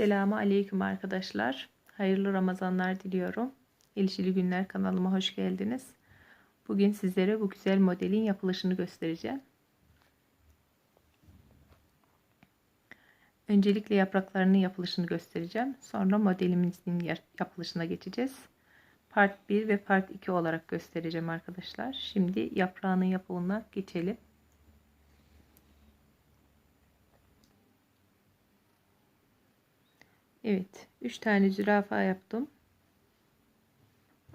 Selamun Aleyküm arkadaşlar. Hayırlı Ramazanlar diliyorum. İlişili Günler kanalıma hoş geldiniz. Bugün sizlere bu güzel modelin yapılışını göstereceğim. Öncelikle yapraklarının yapılışını göstereceğim. Sonra modelimizin yapılışına geçeceğiz. Part 1 ve Part 2 olarak göstereceğim arkadaşlar. Şimdi yaprağının yapımına geçelim. Evet. 3 tane zürafa yaptım.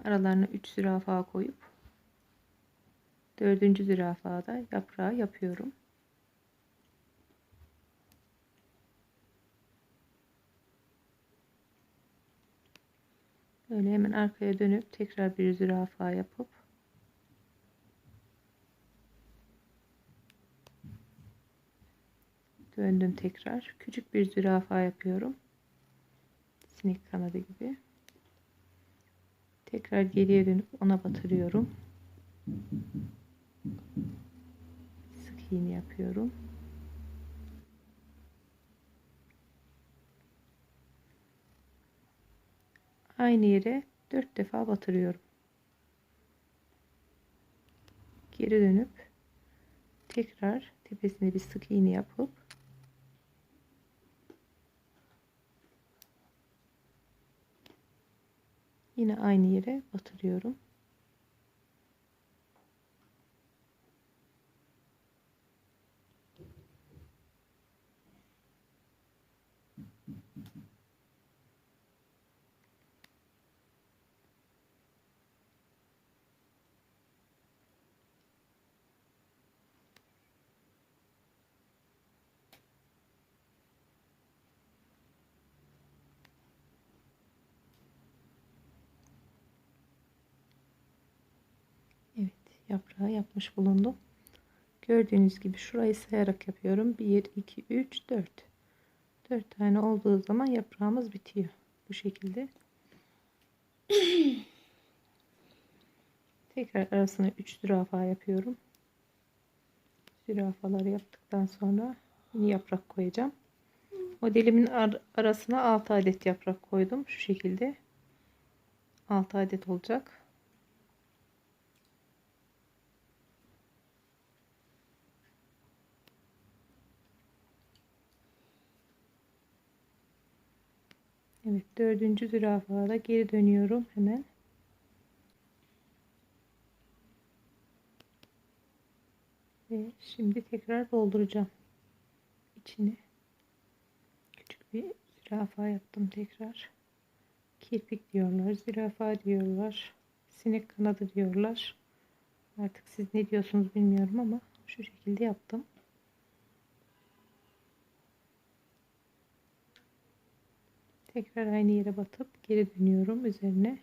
Aralarına 3 zürafa koyup dördüncü zürafada yaprağı yapıyorum. Böyle hemen arkaya dönüp tekrar bir zürafa yapıp döndüm tekrar. Küçük bir zürafa yapıyorum sinek kanadı gibi. Tekrar geriye dönüp ona batırıyorum. Sık iğne yapıyorum. Aynı yere dört defa batırıyorum. Geri dönüp tekrar tepesine bir sık iğne yapıp Yine aynı yere batırıyorum. Yaprağı yapmış bulundum. Gördüğünüz gibi şurayı sayarak yapıyorum. 1, 2, 3, 4. 4 tane olduğu zaman yaprağımız bitiyor. Bu şekilde. Tekrar arasına 3 zürafa yapıyorum. Zürafaları yaptıktan sonra yeni yaprak koyacağım. Modelimin ar arasına 6 adet yaprak koydum. Şu şekilde 6 adet olacak. Evet dördüncü zürafada geri dönüyorum hemen. Ve şimdi tekrar dolduracağım. içini. Küçük bir zürafa yaptım tekrar. Kirpik diyorlar, zürafa diyorlar, sinek kanadı diyorlar. Artık siz ne diyorsunuz bilmiyorum ama şu şekilde yaptım. Tekrar aynı yere batıp geri dönüyorum üzerine.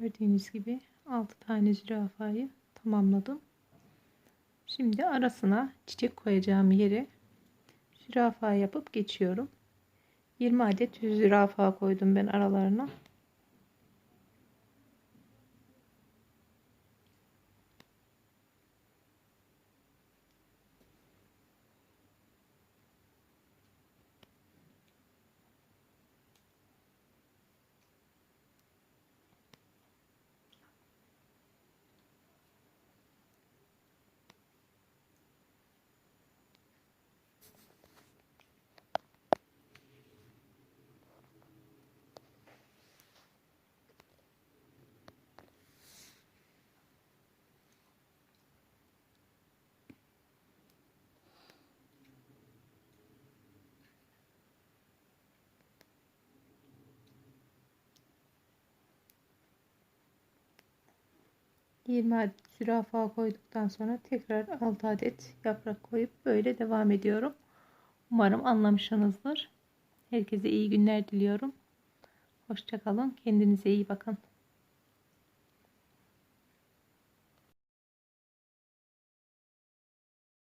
Gördüğünüz gibi 6 tane zürafayı tamamladım. Şimdi arasına çiçek koyacağım yere zürafa yapıp geçiyorum. 20 adet zürafa koydum ben aralarına. 20 adet zürafa koyduktan sonra tekrar 6 adet yaprak koyup böyle devam ediyorum. Umarım anlamışsınızdır. Herkese iyi günler diliyorum. Hoşçakalın. Kendinize iyi bakın.